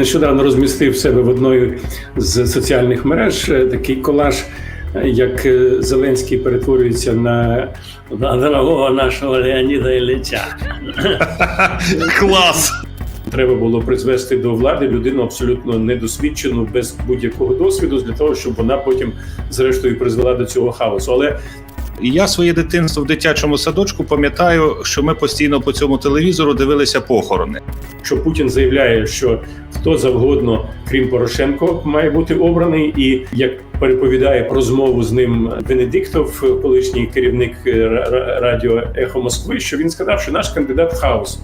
Нещодавно розмістив себе в одної з соціальних мереж е, такий колаж, е, як е, Зеленський перетворюється на, на дорогого нашого Леоніда Ілліча. Клас! Треба було призвести до влади людину абсолютно недосвідчену, без будь-якого досвіду, для того, щоб вона потім, зрештою, призвела до цього хаосу. Але Я своє дитинство в дитячому садочку пам'ятаю, що ми постійно по цьому телевізору дивилися похорони. що Путін заявляє, що хто завгодно, крім Порошенко, має бути обраний, і як переповідає про змову з ним Венедиктов, колишній керівник ра- ра- радіо Ехо Москви, що він сказав, що наш кандидат хаос.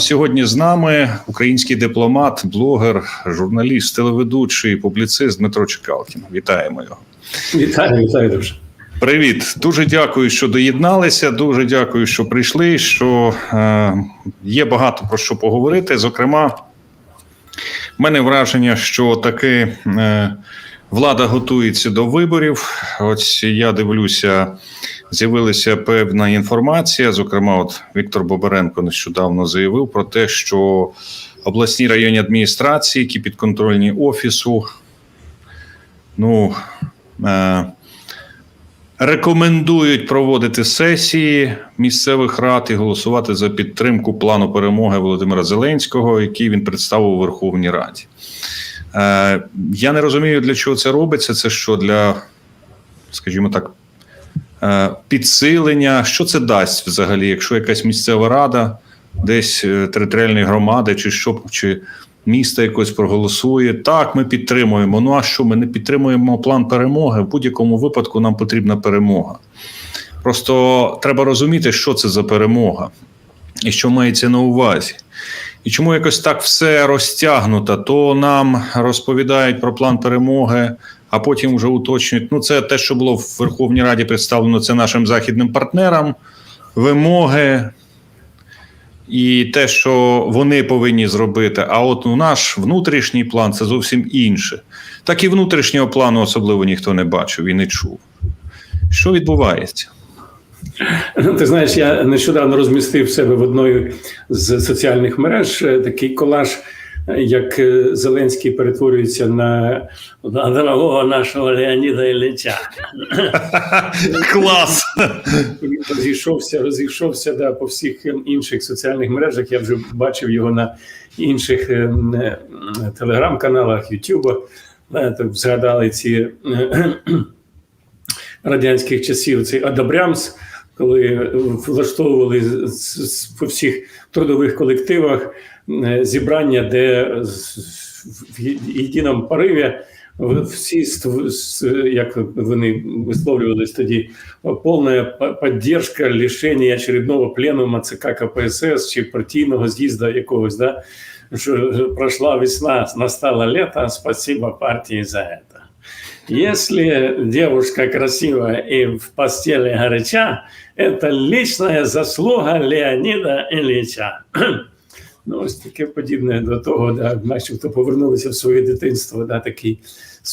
Сьогодні з нами український дипломат, блогер, журналіст, телеведучий, публіцист Дмитро Чекалкін. Вітаємо його. Вітаю, вітаю дуже. Привіт, дуже дякую, що доєдналися. Дуже дякую, що прийшли. Що е, є багато про що поговорити. Зокрема, в мене враження, що таки е, влада готується до виборів. Ось я дивлюся, з'явилася певна інформація. Зокрема, от Віктор Бобаренко нещодавно заявив про те, що обласні районні адміністрації, які підконтрольні офісу, ну. Е, Рекомендують проводити сесії місцевих рад і голосувати за підтримку плану перемоги Володимира Зеленського, який він представив у Верховній Раді. Е, я не розумію, для чого це робиться. Це що для, скажімо так, підсилення. Що це дасть взагалі, якщо якась місцева рада, десь е, територіальної громади, чи що, чи міста якось проголосує. Так, ми підтримуємо. Ну а що? Ми не підтримуємо план перемоги. В будь-якому випадку нам потрібна перемога. Просто треба розуміти, що це за перемога і що мається на увазі. І чому якось так все розтягнуто, то нам розповідають про план перемоги, а потім вже уточнюють. Ну, це те, що було в Верховній Раді представлено це нашим західним партнерам, вимоги і те, що вони повинні зробити. А от у наш внутрішній план це зовсім інше. Так і внутрішнього плану особливо ніхто не бачив і не чув. Що відбувається? Ну, Ти знаєш, я нещодавно розмістив себе в одної з соціальних мереж е, такий колаж, як е, Зеленський перетворюється на, дорогого нашого Леоніда Ілліча. Клас! Він розійшовся, розійшовся да, по всіх ем, інших соціальних мережах. Я вже бачив його на інших ем, е, телеграм-каналах, Ютуба. Знаєте, Згадали ці е, радянських часів цей Адабрямс, коли влаштовували по всіх трудових колективах е, зібрання, де в єдиному пориві всі як вони висловлювалися тоді, повна по- поддержка лишення очередного пленума ЦК КПСС чи партійного з'їзду якогось, да, що пройшла весна, настало лето, спасибо партии за это. Если девушка красивая и в постели горяча, это личная заслуга Леонида Ильича. Ну, ось таке подібне до того, да, начебто повернулися в своє дитинство, да, такий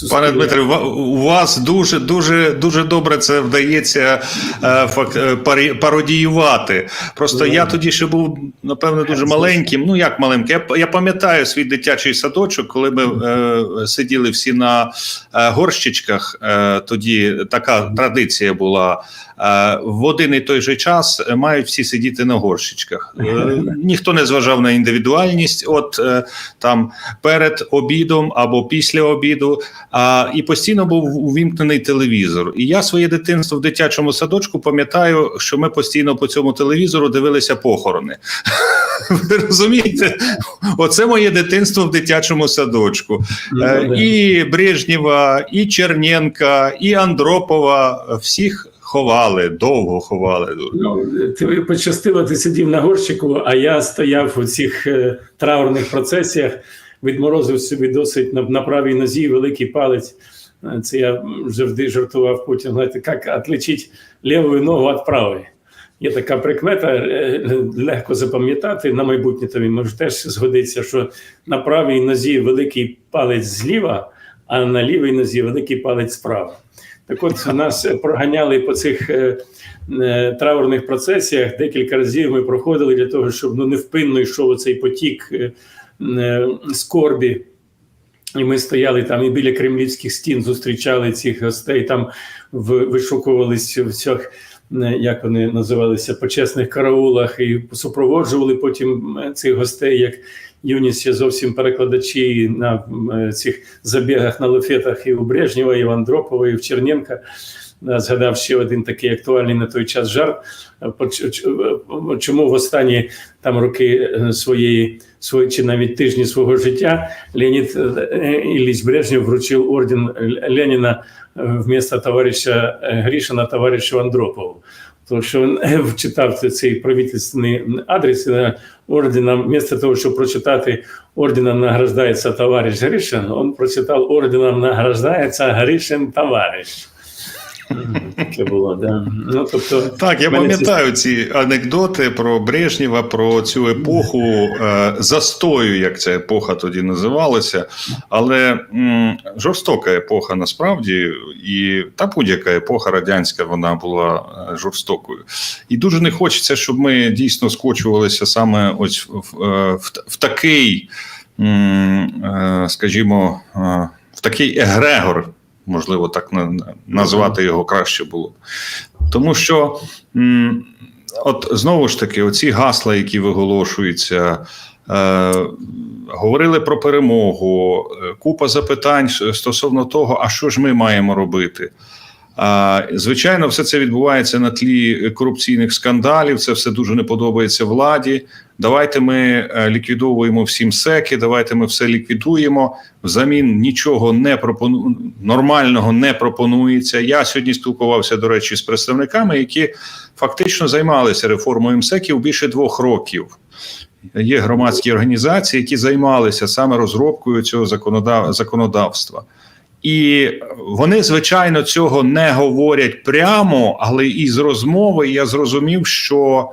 Пане Дмитре, у вас дуже дуже дуже добре це вдається е, е, пародіювати. Просто Ну, я тоді ще був напевно дуже маленьким. Ну як маленьким? Я, я пам'ятаю свій дитячий садочок, коли ми е, сиділи всі на е, горщичках. Е, тоді така традиція була. Е, в один і той же час е, мають всі сидіти на горщичках. Е, ніхто не зважав на індивідуальність. От е, там перед обідом або після обіду. А, і постійно був увімкнений телевізор. І я своє дитинство в дитячому садочку пам'ятаю, що ми постійно по цьому телевізору дивилися похорони. Ви розумієте? Оце моє дитинство в дитячому садочку. Ну, Е. І Брежнєва, і Черненка, і Андропова всіх ховали, довго ховали. Ну, ти пощастило, ти сидів на горщику, а я стояв у цих е, траурних процесіях, відморозив собі досить на, на правій нозі великий палець. Е, Це я завжди жартував потім. Знаєте, як відлічити ліву ногу від правої. Є така прикмета, е, легко запам'ятати на майбутнє тобі може теж згодиться, що на правій нозі великий палець зліва, а на лівій нозі великий палець справа. Так от нас проганяли по цих е, е, траурних процесіях. Декілька разів ми проходили для того, щоб ну, невпинно йшов цей потік е, скорбі. І ми стояли там і біля кремлівських стін, зустрічали цих гостей, там в- вишукувались в цих, е, як вони називалися, почесних караулах, і супроводжували потім е, цих гостей, як юні ще зовсім перекладачі на е, цих забігах на лафетах і у Брежнєва, і в Андропова, і в Черненка. Е, Згадав ще один такий актуальний на той час жарт. Е, е, Чому в останні там роки своєї свої чи навіть тижні свого життя Леонід Ілліч Брежнєв вручив орден Леніна вместо товариша Грішина товаришу Андропову. Тому що він вчитав цей правительственний адрес ордена, вместо того, щоб прочитати орденом награждається товариш Гришин, він прочитав орденом награждається Гришин товариш. Таке було, да. Ну, тобто, Так, я в пам'ятаю ці анекдоти про Брежнєва, про цю епоху е, застою, як ця епоха тоді називалася. Але м, жорстока епоха насправді, і та будь-яка епоха радянська вона була е, жорстокою. І дуже не хочеться, щоб ми дійсно скочувалися саме ось в, е, в, в такий, м, е, скажімо, е, в такий егрегор. Можливо, так на- на- назвати його краще було. Тому що, от знову ж таки, оці гасла, які виголошуються, е, говорили про перемогу, е, купа запитань стосовно того, а що ж ми маємо робити. Звичайно, все це відбувається на тлі корупційних скандалів. Це все дуже не подобається владі. Давайте ми е, ліквідовуємо всім секи, давайте ми все ліквідуємо. Взамін нічого не пропону... нормального не пропонується. Я сьогодні спілкувався, до речі, з представниками, які фактично займалися реформою МСЕКів більше двох років. Є громадські організації, які займалися саме розробкою цього законодав... законодавства. І вони, звичайно, цього не говорять прямо, але із розмови я зрозумів, що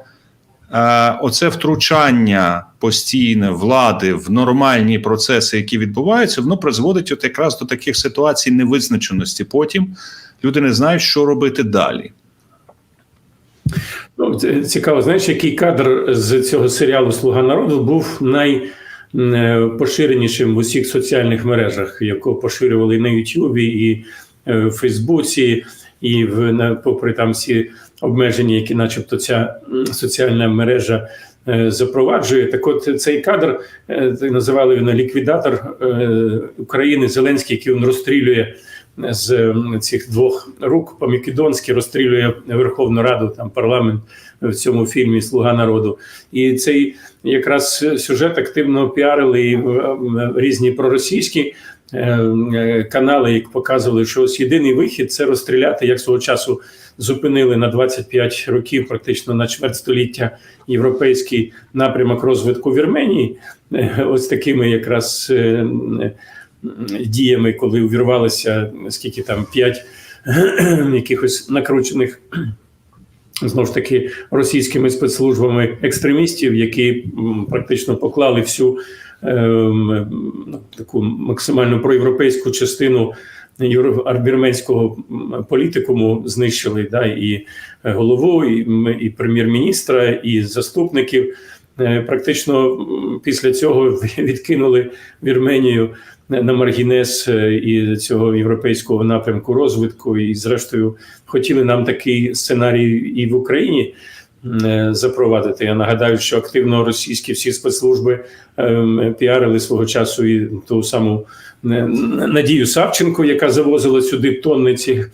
е, оце втручання постійне влади в нормальні процеси, які відбуваються, воно призводить от якраз до таких ситуацій невизначеності. Потім люди не знають, що робити далі. Ну, цікаво, знаєш, який кадр з цього серіалу Слуга народу був найпоширенішим в усіх соціальних мережах, яку поширювали на Ютубі, і е, в Фейсбуці, і в попри там всі обмеження, які, начебто, ця соціальна мережа е, запроваджує. Так, от цей кадр е, називали він ліквідатор е, України Зеленський, який він розстрілює з цих двох рук по-македонськи розстрілює Верховну Раду, там парламент в цьому фільмі Слуга народу. І цей якраз сюжет активно піарили і різні проросійські е, е, канали, які показували, що ось єдиний вихід це розстріляти, як свого часу зупинили на 25 років, практично на чверть століття європейський напрямок розвитку Вірменії. Е, Ось такими якраз. Е, діями, коли увірвалися скільки там п'ять якихось накручених. Знову ж таки, російськими спецслужбами екстремістів, які практично поклали всю ну, таку максимально проєвропейську частину вірменського політикуму, знищили да, і голову, і, і прем'єр-міністра, і заступників. Е, Практично після цього відкинули Вірменію на маргінес е, і цього європейського напрямку розвитку, і зрештою хотіли нам такий сценарій і в Україні е, запровадити. Я нагадаю, що активно російські всі спецслужби ем, піарили свого часу і ту саму е, Надію Савченко, яка завозила сюди тонни цих е,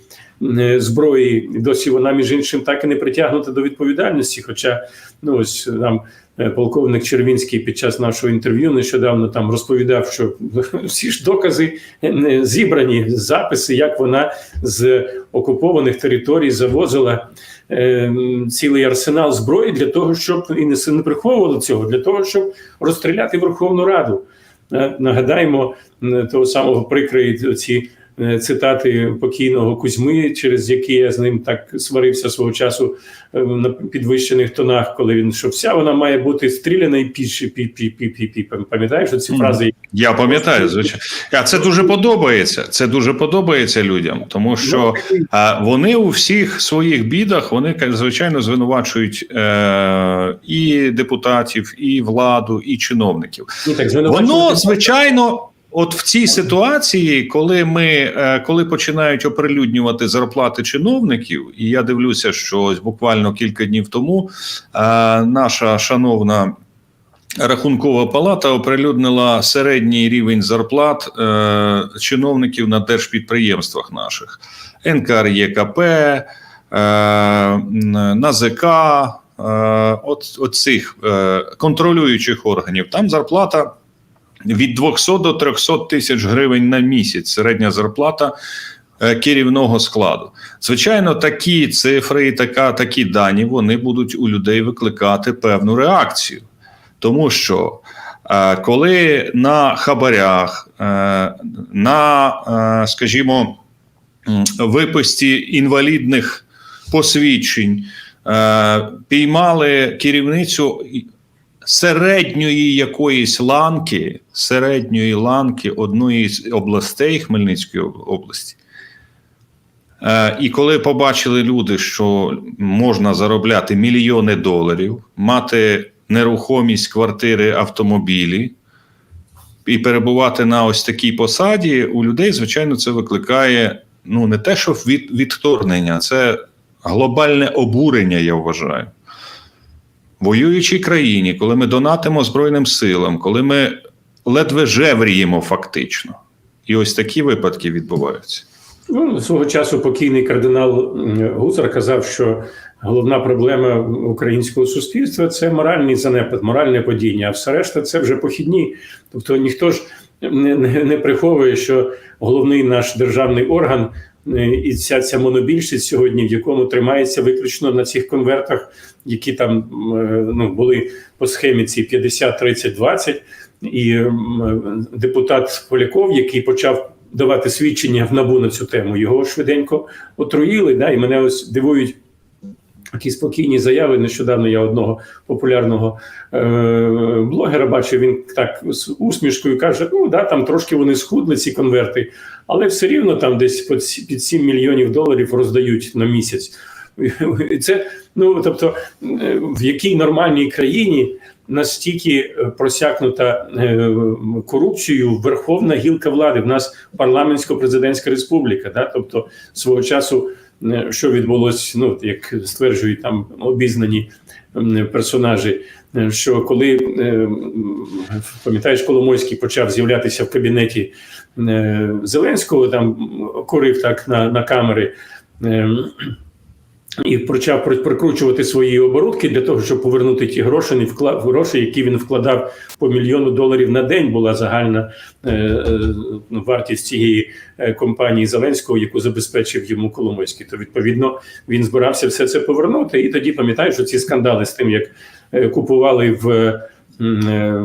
зброї. Досі вона, між іншим, так і не притягнута до відповідальності. Хоча ну ось нам е, полковник Червінський під час нашого інтерв'ю нещодавно там розповідав, що всі ж докази е, зібрані, записи, як вона з окупованих територій завозила е, цілий арсенал зброї для того, щоб і не не приховували цього, для того, щоб розстріляти Верховну Раду. Е, Нагадаємо е, того самого прикрої ці е, цитати покійного Кузьми, через які я з ним так сварився свого часу е, на підвищених тонах, коли він що вся вона має бути стріляна і піші пі пі пі пі пі Пам'ятаєш ці фрази? Я пам'ятаю, звичайно. А це дуже подобається. Це дуже подобається людям, тому що вони у всіх своїх бідах вони звичайно звинувачують е, і депутатів, і владу, і чиновників. Ну, так, звинувачувати- Воно звичайно. От в цій ситуації, коли ми е, коли починають оприлюднювати зарплати чиновників, і я дивлюся, що ось буквально кілька днів тому е, наша шановна рахункова палата оприлюднила середній рівень зарплат е, чиновників на держпідприємствах наших НКРЄКП, НАЗК, от, от цих контролюючих органів. Там зарплата від 200 до 300 тисяч гривень на місяць. Середня зарплата е, керівного складу. Звичайно, такі цифри і така, такі дані вони будуть у людей викликати певну реакцію. Тому що е, коли на хабарях, е, на, скажімо, виписці інвалідних посвідчень піймали керівницю середньої якоїсь ланки, середньої ланки одної з областей Хмельницької області. Е, І коли побачили люди, що можна заробляти мільйони доларів, мати нерухомість, квартири, автомобілі і перебувати на ось такій посаді, у людей, звичайно, це викликає ну не те, що від, відторгнення, це глобальне обурення, я вважаю. Воюючій країні, коли ми донатимо Збройним силам, коли ми ледве жевріємо фактично. І ось такі випадки відбуваються. Ну, свого часу покійний кардинал м, Гусар казав, що головна проблема українського суспільства це моральний занепад, моральне падіння, а все решта це вже похідні. Тобто ніхто ж не, не, не приховує, що головний наш державний орган і ця, ця монобільшість сьогодні, в якому тримається виключно на цих конвертах, які там е, ну, були по схемі ці 50, 30, 20, і депутат Поляков, який почав давати свідчення в набу на цю тему. Його швиденько отруїли. Да, і мене ось дивують такі спокійні заяви. Нещодавно я одного популярного е- блогера бачив. Він так з усмішкою каже: ну да, там трошки вони схудли ці конверти, але все рівно там десь під сі- під 7 мільйонів доларів роздають на місяць. І Це ну тобто, е, в якій нормальній країні настільки е, просякнута е, корупцією верховна гілка влади. В нас парламентсько-президентська республіка. Да? Тобто, свого часу, що відбулось, ну як стверджують там обізнані персонажі. е, Що коли е, пам'ятаєш, Коломойський почав з'являтися в кабінеті е, Зеленського, там курив так на, на камери. І почав при- прикручувати свої оборудки для того, щоб повернути ті гроші, гроші, які він вкладав по мільйону доларів на день. Була загальна е, е, вартість цієї е, компанії Зеленського, яку забезпечив йому Коломойський. То відповідно він збирався все це повернути. І тоді пам'ятаю, що ці скандали з тим, як е, купували в. Е,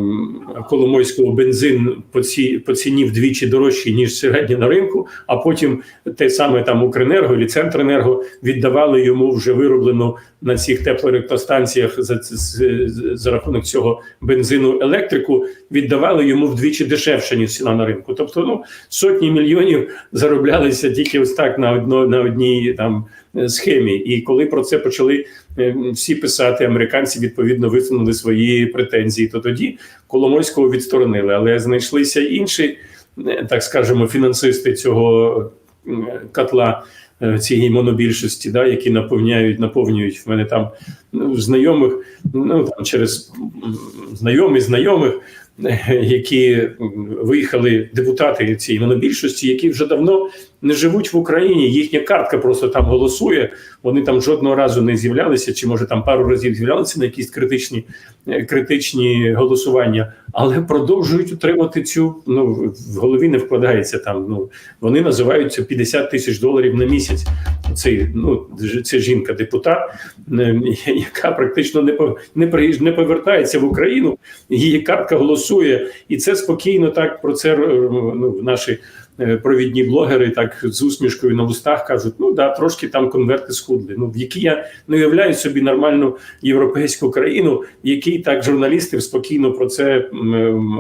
Коломойського бензин по, ці, по ціні вдвічі дорожчий, ніж середньо на ринку, а потім те саме там Укренерго і Центренерго віддавали йому вже вироблену на цих теплоелектростанціях за, за, за рахунок цього бензину електрику, віддавали йому вдвічі дешевше, ніж ціна на ринку. Тобто, ну сотні мільйонів зароблялися тільки ось так на одно, на одній там схемі. І коли про це почали е, всі писати, американці відповідно висунули свої претензії, то тоді Коломойського відсторонили, але знайшлися інші, е, так скажемо, фінансисти цього е, котла е, цієї монобільшості, да, які наповняють, наповнюють в мене там ну, знайомих, ну там через м, знайомих е, які виїхали депутати цієї монобільшості, які вже давно не живуть в Україні. Їхня картка просто там голосує. Вони там жодного разу не з'являлися, чи може там пару разів з'являлися на якісь критичні, е, критичні голосування, але продовжують утримати цю. Ну в голові не вкладається там. Ну вони називають це 50 тисяч доларів на місяць. Цей ну це жінка, депутат, е, яка практично не не приїж- не повертається в Україну. Її картка голосує, і це спокійно так про це ну, наші провідні блогери так з усмішкою на вустах кажуть: ну да, трошки там конверти схудли. Ну в якій я не уявляю собі нормальну європейську країну, в якій так журналісти спокійно про це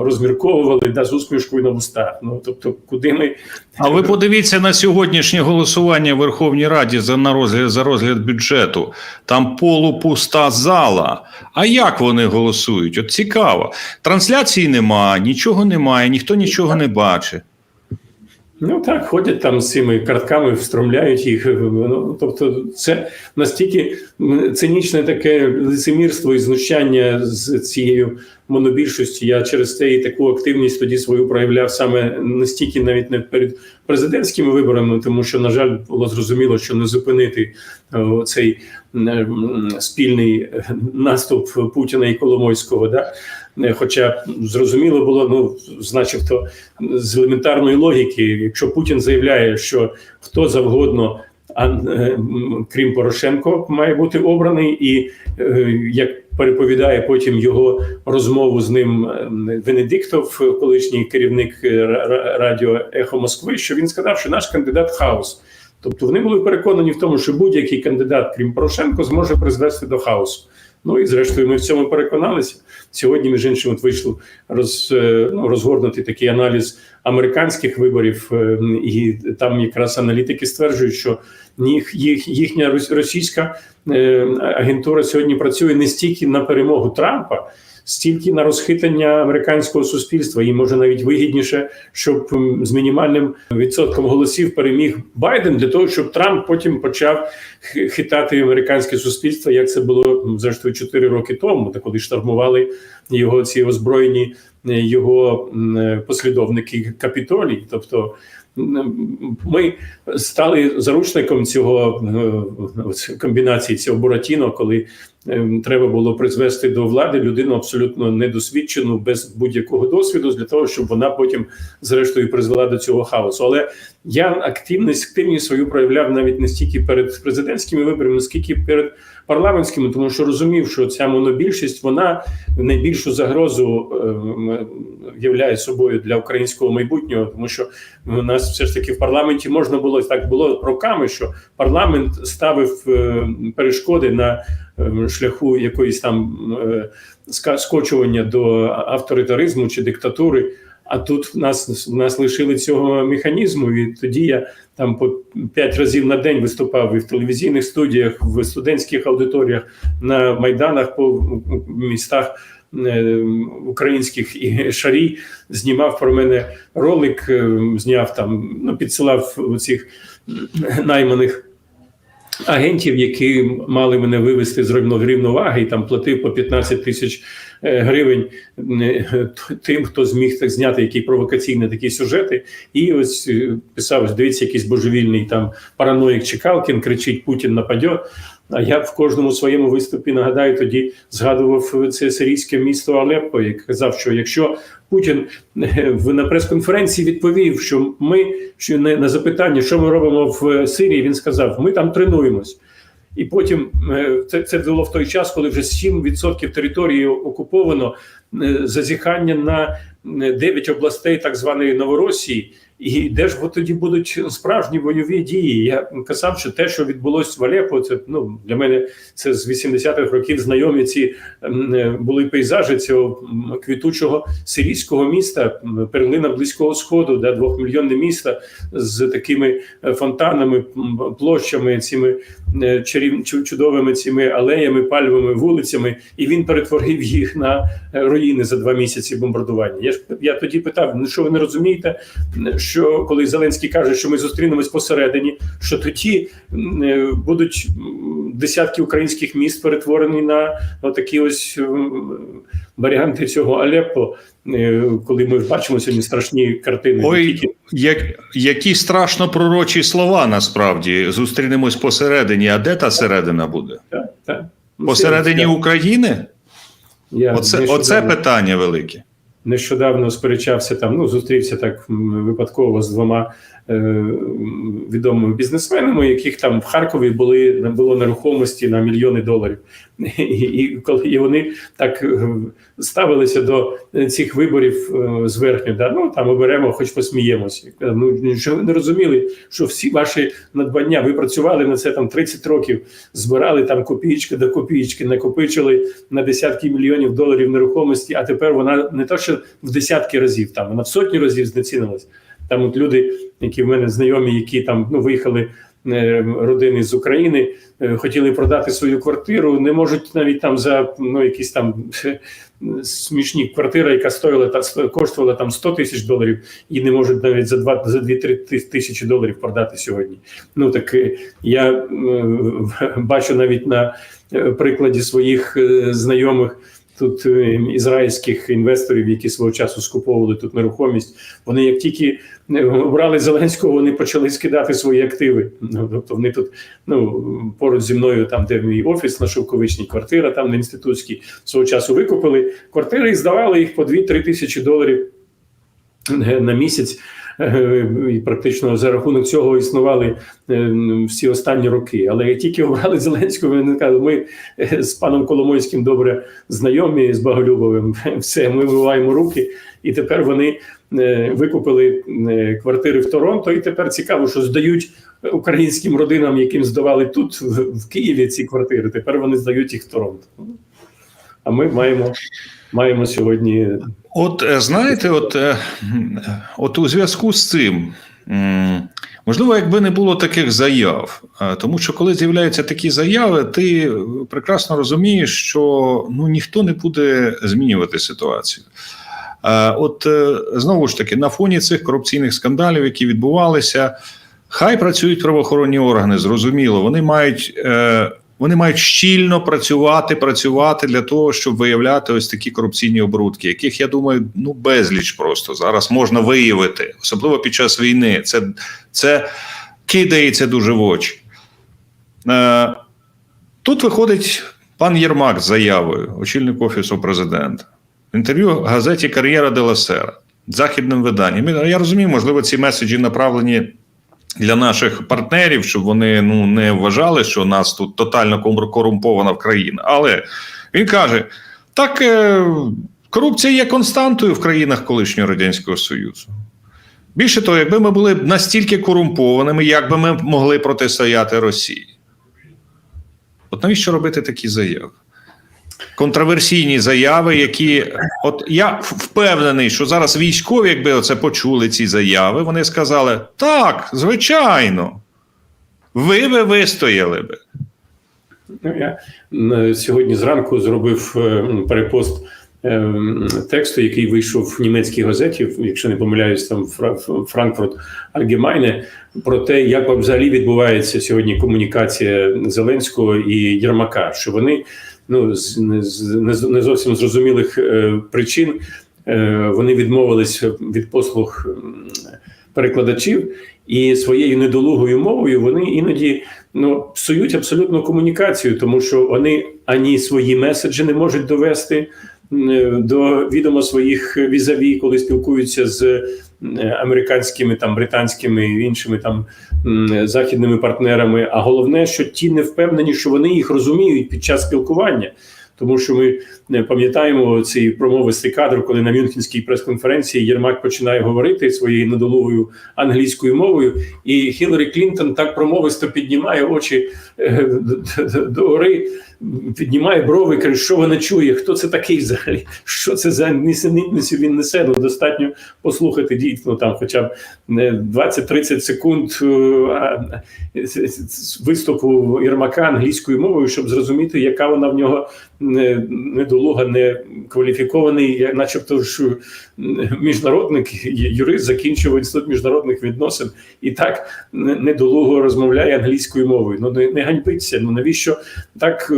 розмірковували да, з усмішкою на вустах. Ну тобто, куди ми А ви подивіться на сьогоднішнє голосування в Верховній Раді за на розгляд за розгляд бюджету. Там полупуста зала. А як вони голосують? От цікаво. Трансляції нема, нічого немає, ніхто нічого не бачить. Ну так, ходять там з цими картками, встромляють їх. Ну, тобто, це настільки цинічне таке лицемірство і знущання з цією монобільшістю. Я через це і таку активність тоді свою проявляв саме не стільки навіть не перед президентськими виборами, тому що, на жаль, було зрозуміло, що не зупинити о, цей спільний е, наступ Путіна і Коломойського. Да? Е, Хоча зрозуміло було, ну значить, з елементарної логіки, якщо Путін заявляє, що хто завгодно, а е, крім Порошенко, має бути обраний, і е, як переповідає потім його розмову з ним е, Венедиктов, колишній керівник ра- ра- радіо Ехо Москви, що він сказав, що наш кандидат хаос. Тобто вони були переконані в тому, що будь-який кандидат, крім Порошенко, зможе призвести до хаосу. Ну і зрештою, ми в цьому переконалися. Сьогодні, між іншим, от вийшло роз, е, ну, розгорнутий такий аналіз американських виборів, е, і там якраз аналітики стверджують, що їх, їх, їхня російська е, агентура сьогодні працює не стільки на перемогу Трампа, стільки на розхитання американського суспільства. І може навіть вигідніше, щоб з мінімальним відсотком голосів переміг Байден для того, щоб Трамп потім почав хитати американське суспільство, як це було зрештою 4 роки тому, та коли штурмували його ці озброєні е, його е, послідовники Капітолій. Тобто ми стали заручником цього е, комбінації цього Буратіно, коли е, треба було призвести до влади людину абсолютно недосвідчену, без будь-якого досвіду, для того, щоб вона потім, зрештою, призвела до цього хаосу. Але я активність активність свою проявляв навіть не стільки перед президентськими виборами, скільки перед парламентськими, тому що розумів, що ця монобільшість вона найбільшу загрозу е, являє собою для українського майбутнього, тому що у нас все ж таки в парламенті можна було так було роками, що парламент ставив е, перешкоди на шляху якоїсь там е, скочування до авторитаризму чи диктатури. А тут нас нас лишили цього механізму, і тоді я там по п'ять разів на день виступав і в телевізійних студіях, в студентських аудиторіях, на майданах по містах е, українських і шарій, знімав про мене ролик, е, зняв там, ну підсилав цих найманих агентів, які мали мене вивести з рівноваги, і там платив по 15 тисяч е, гривень е, тим, хто зміг так зняти які провокаційні такі сюжети. І ось е, писав: дивіться, якийсь божевільний там параноїк Чекалкін кричить Путін нападе. А я в кожному своєму виступі нагадаю, тоді згадував це сирійське місто Алеппо, і казав, що якщо Путін е, на прес-конференції відповів, що ми що на, на запитання, що ми робимо в Сирії, він сказав: ми там тренуємось. І потім е, це, це було в той час, коли вже 7% території окуповано е, зазіхання на е, 9 областей так званої Новоросії. І де ж тоді будуть справжні бойові дії? Я казав, що те, що відбулось в Алепо, це ну для мене це з 80-х років знайомі ці е, були пейзажі цього квітучого сирійського міста, перлина близького сходу, де двохмільйонне місто з такими е, фонтанами, площами, цими е, чудовими цими алеями, пальмовими вулицями, і він перетворив їх на руїни за два місяці бомбардування. Я ж я тоді питав: ну що ви не розумієте? Що коли Зеленський каже, що ми зустрінемось посередині, що тоді е, будуть десятки українських міст перетворені на такі ось варіанти цього Алеппо, е, коли ми бачимо сьогодні страшні картини. Ой, як, які страшно пророчі слова насправді. Зустрінемось посередині. А де та середина буде? так, так. Ну, Посередині України? я Оце, оце питання велике. Нещодавно сперечався там, ну зустрівся так випадково з двома відомими бізнесменами, яких там в Харкові були було нерухомості на мільйони доларів, і, і коли і вони так е, ставилися до цих виборів е, зверхньо, да ну там оберемо, хоч посміємося. Ну що ви не розуміли, що всі ваші надбання ви працювали на це там 30 років, збирали там копієчки до копієчки, накопичили на десятки мільйонів доларів нерухомості, а тепер вона не то, що в десятки разів, там вона в сотні разів знецінилась. Там от люди, які в мене знайомі, які там ну виїхали е, родини з України, е, хотіли продати свою квартиру, не можуть навіть там за ну якісь там смішні квартира, яка стоїла та коштувала там 100 тисяч доларів, і не можуть навіть за 2 за 2-3 тисячі доларів продати сьогодні. Ну так е, я бачу навіть на прикладі своїх знайомих. Тут е, ізраїльських інвесторів, які свого часу скуповували тут нерухомість, вони як тільки е, обрали Зеленського, вони почали скидати свої активи. Ну, тобто вони тут ну поруч зі мною, там де мій офіс на Шовковичній, квартира там на інститутській, свого часу викупили квартири і здавали їх по 2-3 тисячі доларів на місяць. Е, І практично за рахунок цього існували е, всі останні роки. Але як тільки обрали Зеленського, вони кажуть, ми е, з паном Коломойським добре знайомі з Боголюбовим. Все, ми виваємо руки, і тепер вони викупили квартири в Торонто. І тепер цікаво, що здають українським родинам, яким здавали тут в Києві ці квартири. Тепер вони здають їх в Торонто. А ми маємо, маємо сьогодні От е, знаєте, от, е, от у зв'язку з цим, можливо, якби не було таких заяв, е, тому що коли з'являються такі заяви, ти прекрасно розумієш, що ну, ніхто не буде змінювати ситуацію. От знову ж таки, на фоні цих корупційних скандалів, які відбувалися, хай працюють правоохоронні органи, зрозуміло, вони мають. Вони мають щільно працювати, працювати для того, щоб виявляти ось такі корупційні оборудки, яких я думаю, ну безліч просто зараз можна виявити, особливо під час війни. Це, це кидається дуже в очі. Е, тут виходить пан Єрмак з заявою, очільник офісу президента. В інтерв'ю газеті Кар'єра де ла Сера, західним виданням. Я розумію, можливо, ці меседжі направлені для наших партнерів, щоб вони ну не вважали, що у нас тут тотально корумпована в країна. Але він каже: так е, корупція є константою в країнах колишнього радянського союзу. Більше того, якби ми були настільки корумпованими, як би ми могли протистояти Росії. От навіщо робити такі заяви? Контроверсійні заяви, які от я впевнений, що зараз військові, якби оце почули ці заяви, вони сказали: так, звичайно, ви би вистояли би. Ну, я сьогодні зранку зробив е, перепост е, тексту, який вийшов в німецькій газеті, якщо не помиляюсь, там Фра- Франкфурт Альгемайне, про те, як взагалі відбувається сьогодні комунікація Зеленського і Єрмака, що вони ну з не, з не зовсім зрозумілих е, причин е, вони відмовились від послуг перекладачів, і своєю недолугою мовою вони іноді ну, псують абсолютно комунікацію, тому що вони ані свої меседжі не можуть довести до відома своїх візаві, коли спілкуються з е, американськими, там британськими і іншими там західними партнерами. А головне, що ті не впевнені, що вони їх розуміють під час спілкування. Тому що ми е, пам'ятаємо цей промовистий кадр, коли на Мюнхенській прес-конференції Єрмак починає говорити своєю недолугою англійською мовою, і Хіларі Клінтон так промовисто піднімає очі е, до гори, піднімає брови, каже, що вона чує, хто це такий взагалі, що це за нісенітницю він несе. Ну достатньо послухати дійсно там, хоча б е, 20-30 секунд е, а, е, виступу Єрмака англійською мовою, щоб зрозуміти, яка вона в нього не- недолуга, не кваліфікований, начебто ж м, міжнародник, юрист закінчив інститут міжнародних відносин і так недолуго розмовляє англійською мовою. Ну не, не ганьбиться. Ну навіщо так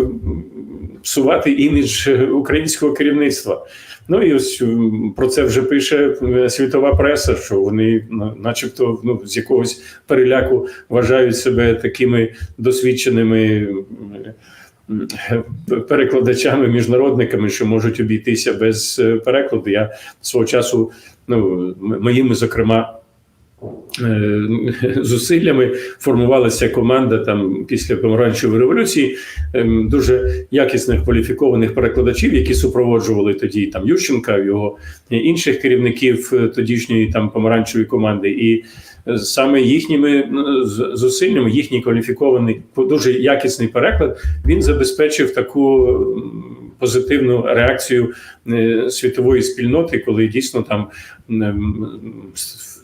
псувати імідж е, українського керівництва? Ну і ось про це вже пише е, світова преса, що вони, начебто, ну з якогось переляку вважають себе такими досвідченими. Перекладачами, міжнародниками, що можуть обійтися без е, перекладу. Я свого часу, ну моїми, зокрема, е, зусиллями формувалася команда там після помаранчевої революції ем, дуже якісних кваліфікованих перекладачів, які супроводжували тоді там Ющенка, його інших керівників е, тодішньої там помаранчевої команди, і е, саме їхніми з- зусиллями, їхній кваліфікований дуже якісний переклад, він забезпечив таку позитивну реакцію е, світової спільноти, коли дійсно там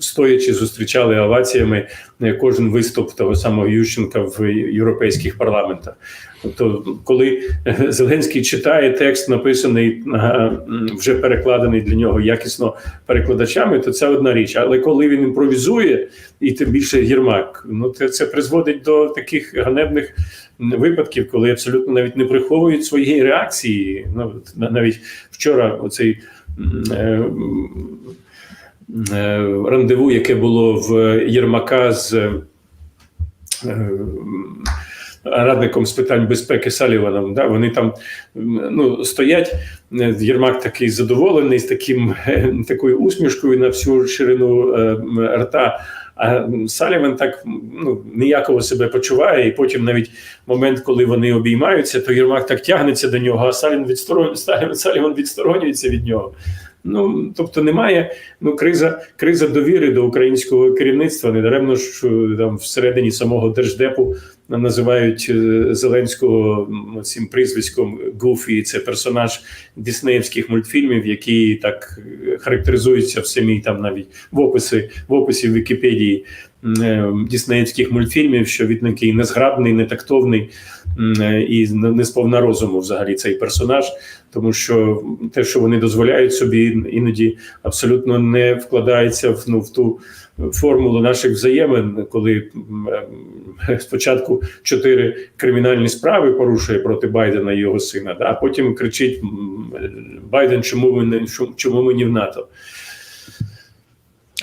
стоячи зустрічали оваціями е, кожен виступ того самого Ющенка в європейських парламентах. Тобто, коли е, Зеленський читає текст, написаний е, вже перекладений для нього якісно перекладачами, то це одна річ. Але коли він імпровізує, і тим більше Єрмак, ну це, це призводить до таких ганебних випадків, коли абсолютно навіть не приховують своєї реакції. Ну навіть вчора оцей. Е, Рандеву, яке було в Єрмака з е, радником з питань безпеки Саліваном. Да, вони там ну, стоять. е, Єрмак такий задоволений з таким такою усмішкою на всю ширину рта. А Саліван так ну, ніяково себе почуває, і потім навіть момент, коли вони обіймаються, то Єрмак так тягнеться до нього, а Саліван відсторонюється від нього. Ну тобто немає ну криза, криза довіри до українського керівництва. Недаремно ж е, там всередині самого держдепу називають е, Зеленського цим прізвиськом Гуфі. Це персонаж діснеївських мультфільмів, які так характеризується характеризуються в самій там навіть в описі в описі в Вікіпедії е, діснеївських мультфільмів, що він такий незграбний, нетактовний е, і не сповна розуму взагалі цей персонаж, тому що те, що вони дозволяють собі, іноді абсолютно не вкладається в ну в ту формулу наших взаємин, коли е, спочатку чотири кримінальні справи порушує проти Байдена і його сина, а потім кричить Байден, чому ми не чому ми не в НАТО?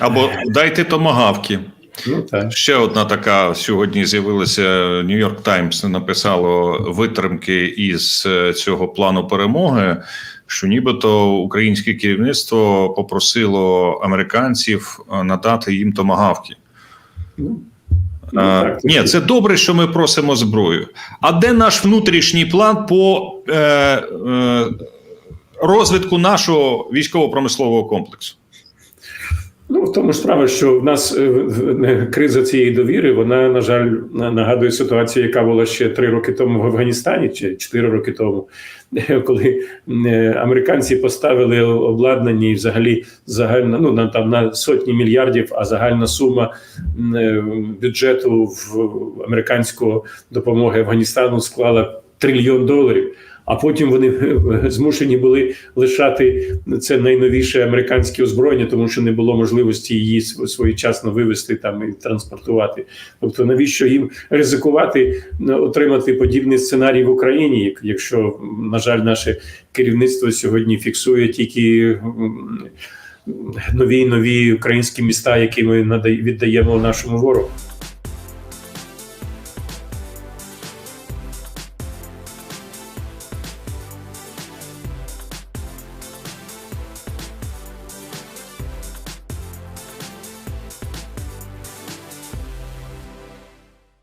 Або дайте томагавки. Ну. Ще одна така сьогодні з'явилася Нью-Йорк Таймс написало витримки із е, цього плану перемоги. Що нібито українське керівництво попросило американців е, надати їм томагавки. Ну, А, ні, це добре, що ми просимо зброю. А де наш внутрішній план по е, е, розвитку нашого військово-промислового комплексу? Ну, в тому ж справа, що в нас е, е, криза цієї довіри, вона, на жаль, нагадує ситуацію, яка була ще три роки тому в Афганістані, чи чотири роки тому, коли е, американці поставили обладнання і взагалі загальна ну на там на сотні мільярдів, а загальна сума бюджету в американського допомоги Афганістану склала трильйон доларів. А потім вони змушені були лишати це найновіше американське озброєння, тому що не було можливості її св- своєчасно вивезти там і транспортувати. Тобто, навіщо їм ризикувати отримати подібний сценарій в Україні, якщо, на жаль, наше керівництво сьогодні фіксує тільки нові нові українські міста, які ми віддаємо нашому ворогу.